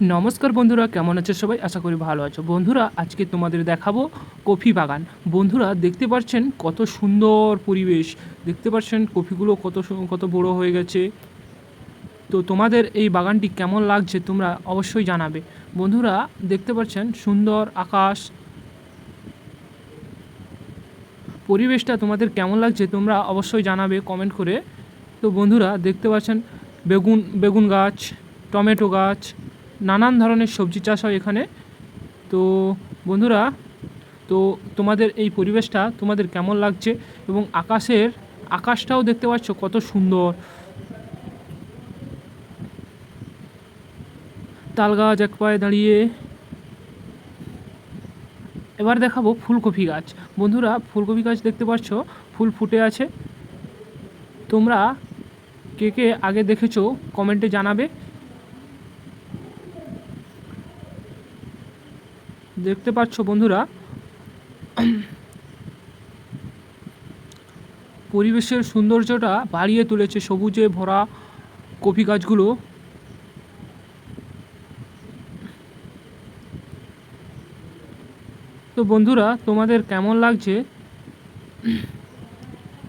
নমস্কার বন্ধুরা, কেমন আছে সবাই? আশা করি ভালো আছো। বন্ধুরা, আজকে তোমাদের দেখাবো কফি বাগান। বন্ধুরা, দেখতে পাচ্ছেন কত সুন্দর পরিবেশ। দেখতে পাচ্ছেন কফিগুলো কত কত বড় হয়ে গেছে। তো তোমাদের এই বাগানটি কেমন লাগছে তোমরা অবশ্যই জানাবে। বন্ধুরা, দেখতে পাচ্ছেন সুন্দর আকাশ। পরিবেশটা তোমাদের কেমন লাগছে তোমরা অবশ্যই জানাবে কমেন্ট করে। তো বন্ধুরা, দেখতে পাচ্ছেন বেগুন বেগুন গাছ, টমেটো গাছ। নানান ধরনের সবজি চাষ হয় এখানে। তো বন্ধুরা, তো তোমাদের এই পরিবেশটা তোমাদের কেমন লাগছে এবং আকাশের আকাশটাও দেখতে পাচ্ছ কত সুন্দর। তাল গাছ এক পায়ে দাঁড়িয়ে। এবার দেখাবো ফুলকপি গাছ। বন্ধুরা, ফুলকপি গাছ দেখতে পাচ্ছ, ফুল ফুটে আছে। তোমরা কে কে আগে দেখেছ, কমেন্টে জানাবে। দেখতে পাচ্ছ বন্ধুরা, পরিবেশের সৌন্দর্যটা বাড়িয়ে তুলেছে সবুজে ভরা কফি গাছগুলো। তো বন্ধুরা, তোমাদের কেমন লাগছে?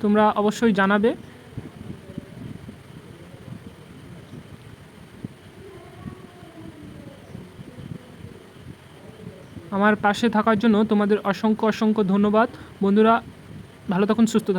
তোমরা অবশ্যই জানাবে। আমার পাশে থাকার জন্য তোমাদের অসংখ্য অসংখ্য ধন্যবাদ। বন্ধুরা ভালো থাকুন সুস্থ থাকুন।